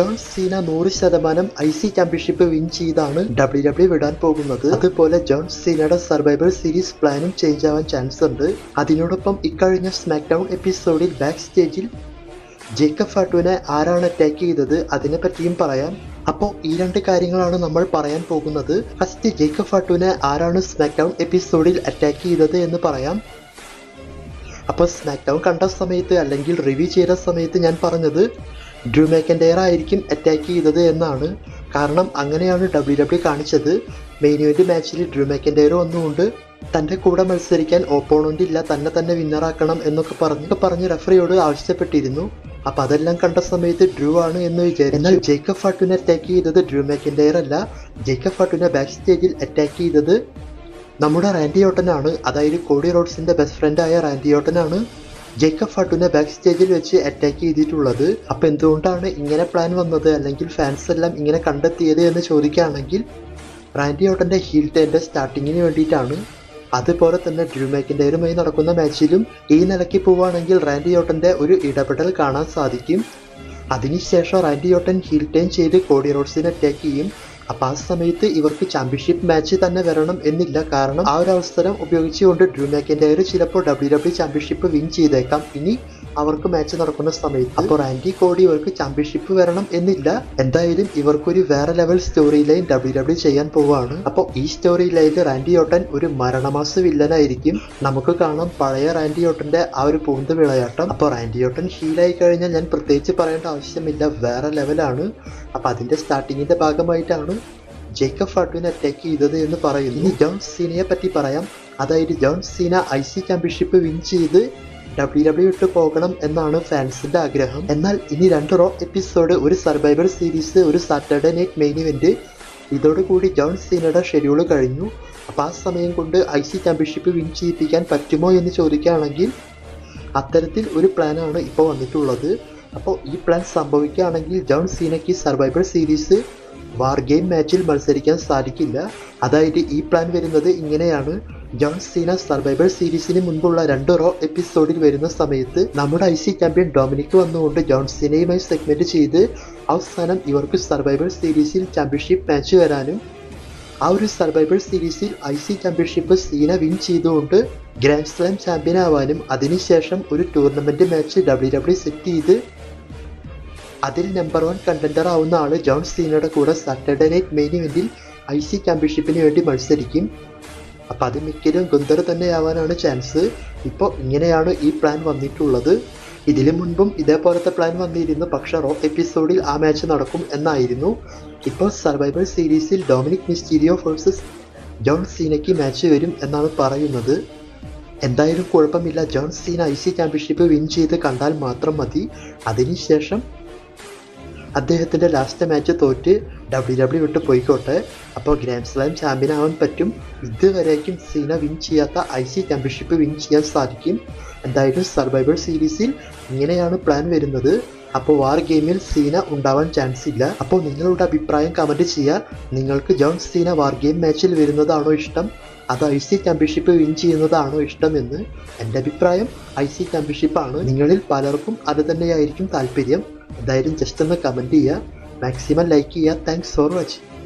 John Cena നൂറ് ശതമാനം I C championship win ചെയ്താണ് ഡബ്ല്യു ഡബ്ല്യു വിടാൻ പോകുന്നത്. അതുപോലെ ജോൺ സീനയുടെ സർവൈവൽ സീരീസ് പ്ലാനും ചേഞ്ച് ആവാൻ ചാൻസ് ഉണ്ട്. അതിനോടൊപ്പം ഇക്കഴിഞ്ഞ സ്മാക്ക് ഡൗൺ എപ്പിസോഡിൽ ബാക്ക് സ്റ്റേജിൽ ജേക്കബ് ഫാട്ടുവിനെ ആരാണ് അറ്റാക്ക് ചെയ്തത് അതിനെ പറ്റിയും പറയാം. അപ്പോൾ ഈ രണ്ട് കാര്യങ്ങളാണ് നമ്മൾ പറയാൻ പോകുന്നത്. ഫസ്റ്റ് ജേക്കബ് ഫാട്ടുവിനെ ആരാണ് സ്മാക്ക് ഡൗൺ എപ്പിസോഡിൽ അറ്റാക്ക് ചെയ്തത് എന്ന് പറയാം. അപ്പോൾ സ്മാക്ക് ഡൗൺ കണ്ട സമയത്ത് അല്ലെങ്കിൽ റിവ്യൂ ചെയ്ത സമയത്ത് ഞാൻ പറഞ്ഞത് ഡ്രൂ മേക്കൻഡെയർ ആയിരിക്കും അറ്റാക്ക് ചെയ്തത് എന്നാണ്. കാരണം അങ്ങനെയാണ് ഡബ്ല്യു ഡബ്ല്യു കാണിച്ചത്. മെയിൻ ഇവന്റ് മാച്ചിൽ ഡ്രൂ മേക്കൻഡെയർ വന്നുകൊണ്ട് തന്റെ കൂടെ മത്സരിക്കാൻ ഓപ്പോണന്റ് ഇല്ല തന്നെ തന്നെ വിന്നറാക്കണം എന്നൊക്കെ പറഞ്ഞ് പറഞ്ഞ് റെഫറിയോട് ആവശ്യപ്പെട്ടിരുന്നു. അപ്പോൾ അതെല്ലാം കണ്ട സമയത്ത് ഡ്രൂ ആണ് എന്ന് വിചാരിച്ചു എന്നാൽ ജേക്കബ് ഫാട്ടുവിനെ അറ്റാക്ക് ചെയ്തത് ഡ്രൂ മാക്കൻഡയർ അല്ല. ജേക്കബ് ഫാട്ടുവിനെ ബാക്ക് സ്റ്റേജിൽ അറ്റാക്ക് ചെയ്തത് നമ്മുടെ റാൻഡി ഓട്ടനാണ് അതായത് കോഡി റോഡ്സിന്റെ ബെസ്റ്റ് ഫ്രണ്ടായ റാൻഡി ഓട്ടനാണ് ജേക്കബ് ഫാട്ടുവിനെ ബാക്ക് സ്റ്റേജിൽ വെച്ച് അറ്റാക്ക് ചെയ്തിട്ടുള്ളത്. അപ്പൊ എന്തുകൊണ്ടാണ് ഇങ്ങനെ പ്ലാൻ വന്നത്? അല്ലെങ്കിൽ ഫാൻസ് എല്ലാം ഇങ്ങനെ കണ്ടെത്തിയത് എന്ന് ചോദിക്കുകയാണെങ്കിൽ റാൻഡി ഓട്ടന്റെ ഹീൽ ടേന്റെ സ്റ്റാർട്ടിങ്ങിന് വേണ്ടിയിട്ടാണ്. അതുപോലെ തന്നെ ഡ്രൂ മാക്കിന്റെയുമായി നടക്കുന്ന മാച്ചിലും ഈ നിലയ്ക്ക് പോവുകയാണെങ്കിൽ റാൻഡി ഓട്ടന്റെ ഒരു ഇടപെടൽ കാണാൻ സാധിക്കും. അതിനുശേഷം റാൻഡി ഓട്ടൻ ഹീൽ ടേൺ ചെയ്ത് കോഡി റോഡ്സിനെ അറ്റാക്ക് ചെയ്യും. അപ്പൊ ആ സമയത്ത് ഇവർക്ക് ചാമ്പ്യൻഷിപ്പ് മാച്ച് തന്നെ വരണം എന്നില്ല. കാരണം ആ ഒരു അവസരം ഉപയോഗിച്ചുകൊണ്ട് ഡ്രൂ മാക്കിന്റെയർ ചിലപ്പോൾ ഡബ്ല്യു ഡബ്ല്യു ചാമ്പ്യൻഷിപ്പ് വിൻ ചെയ്തേക്കാം. ഇനി അവർക്ക് മാച്ച് നടക്കുന്ന സമയത്ത് അപ്പോൾ റാൻഡി കോഡി ഇവർക്ക് ചാമ്പ്യൻഷിപ്പ് വരണം എന്നില്ല. എന്തായാലും ഇവർക്കൊരു വേറെ level story line W W ചെയ്യാൻ പോവാണ്. അപ്പോൾ ഈ സ്റ്റോറി ലൈനിൽ റാൻഡി ഓട്ടൻ ഒരു മരണമാസ വില്ലനായിരിക്കും. നമുക്ക് കാണാം പഴയ റാൻഡി ഓട്ടന്റെ ആ ഒരു പൂന്ത് വിളയാട്ടം. അപ്പോൾ റാൻഡി ഓട്ടൻ ഹീലായി കഴിഞ്ഞാൽ ഞാൻ പ്രത്യേകിച്ച് പറയേണ്ട ആവശ്യമില്ല. വേറെ ലെവലാണ് അപ്പോൾ അതിന്റെ സ്റ്റാർട്ടിങ്ങിന്റെ ഭാഗമായിട്ടാണ് ജേക്കബ് ഫാട്ടുവിനെ അറ്റാക്ക് ചെയ്തത് എന്ന് പറയുന്നു. ജോൺ സീനയെ പറ്റി പറയാം. അതായത് John Cena I C championship win ചെയ്ത് ഡബ്ല്യു ഡബ്ല്യു ഇട്ട് പോകണം എന്നാണ് ഫാൻസിന്റെ ആഗ്രഹം. എന്നാൽ ഇനി രണ്ട് റോ എപ്പിസോഡ് ഒരു സർവൈവർ സീരീസ് ഒരു സാറ്റർഡേ നൈറ്റ് മെയിൻ ഇവന്റ് ഇതോടുകൂടി ജോൺ സീനയുടെ ഷെഡ്യൂൾ കഴിഞ്ഞു. അപ്പോൾ ആ സമയം കൊണ്ട് ഐ സി ചാമ്പ്യൻഷിപ്പ് വിൻ ചെയ്യിപ്പിക്കാൻ പറ്റുമോ എന്ന് ചോദിക്കുകയാണെങ്കിൽ അത്തരത്തിൽ ഒരു പ്ലാനാണ് ഇപ്പോൾ വന്നിട്ടുള്ളത്. അപ്പോൾ ഈ പ്ലാൻ സംഭവിക്കുകയാണെങ്കിൽ ജോൺ സീനയ്ക്ക് സർവൈവർ സീരീസ് വാർ ഗെയിം മാച്ചിൽ മത്സരിക്കാൻ സാധിക്കില്ല. അതായത് ഈ പ്ലാൻ വരുന്നത് ഇങ്ങനെയാണ്. ജോൺ സീന സർവൈവർ സീരീസിന് മുൻപുള്ള രണ്ട് റോ എപ്പിസോഡിൽ വരുന്ന സമയത്ത് നമ്മുടെ ഐ സി ചാമ്പ്യൻ ഡൊമിനിക് വന്നുകൊണ്ട് ജോൺ സീനയുമായി സെഗ്മെന്റ് ചെയ്ത് അവസാനം ഇവർക്ക് സർവൈവർ സീരീസിൽ ചാമ്പ്യൻഷിപ്പ് മാച്ച് വരാനും ആ ഒരു സർവൈവർ സീരീസിൽ I C championship Cena win ചെയ്തുകൊണ്ട് ഗ്രാൻഡ് സ്ലാം ചാമ്പ്യൻ ആവാനും അതിനുശേഷം ഒരു tournament match W W set ചെയ്ത് അതിൽ നമ്പർ വൺ കണ്ടൻഡർ ആവുന്ന ആൾ ജോൺ സീനയുടെ കൂടെ സാറ്റർഡേ നൈറ്റ് മെയിൻ ഇവന്റിൽ ഐ സി ചാമ്പ്യൻഷിപ്പിന് വേണ്ടി മത്സരിക്കും. അപ്പം അത് മിക്കതും ഗുന്തർ തന്നെ ആവാനാണ് ചാൻസ് ഇപ്പോൾ ഇങ്ങനെയാണ് ഈ പ്ലാൻ വന്നിട്ടുള്ളത്. ഇതിനു മുൻപും ഇതേപോലത്തെ പ്ലാൻ വന്നിരുന്നു. പക്ഷെ റോ എപ്പിസോഡിൽ ആ മാച്ച് നടക്കും എന്നായിരുന്നു. ഇപ്പോൾ സർവൈവൽ സീരീസിൽ ഡൊമിനിക് മിസ്റ്റീരിയോ വേഴ്സസ് ജോൺ സീനയ്ക്ക് മാച്ച് വരും എന്നാണ് പറയുന്നത്. എന്തായാലും കുഴപ്പമില്ല. John Cena I C championship win ചെയ്ത് കണ്ടാൽ മാത്രം മതി. അതിനുശേഷം അദ്ദേഹത്തിന്റെ ലാസ്റ്റ് മാച്ച് തോറ്റ് ഡബ്ല്യു ഡബ്ല്യു വിട്ട് പോയിക്കോട്ടെ. അപ്പോൾ ഗ്രാൻഡ് സ്ലാം ചാമ്പ്യൻ ആവാൻ പറ്റും. ഇതുവരേക്കും സീന വിൻ ചെയ്യാത്ത ഐ സി ചാമ്പ്യൻഷിപ്പ് വിൻ ചെയ്യാൻ സാധിക്കും. എന്തായാലും സർവൈവർ സീരീസിൽ ഇങ്ങനെയാണ് പ്ലാൻ വരുന്നത്. അപ്പോൾ വാർ ഗെയിമിൽ സീന ഉണ്ടാവാൻ ചാൻസ് ഇല്ല. അപ്പോൾ നിങ്ങളുടെ അഭിപ്രായം കമന്റ് ചെയ്യുക. നിങ്ങൾക്ക് ജോൺ സീന വാർ ഗെയിം മാച്ചിൽ വരുന്നതാണോ ഇഷ്ടം? അത് ഐ സി ചാമ്പ്യൻഷിപ്പ് വിൻ ചെയ്യുന്നതാണോ ഇഷ്ടമെന്ന് എന്റെ അഭിപ്രായം ഐ സി ചാമ്പ്യൻഷിപ്പാണ് നിങ്ങളിൽ പലർക്കും അത് തന്നെയായിരിക്കും താല്പര്യം. എന്തായാലും ജസ്റ്റ് ഒന്ന് കമന്റ് ചെയ്യുക മാക്സിമം ലൈക്ക് ചെയ്യുക താങ്ക്സ് ഫോർ വാച്ചിങ്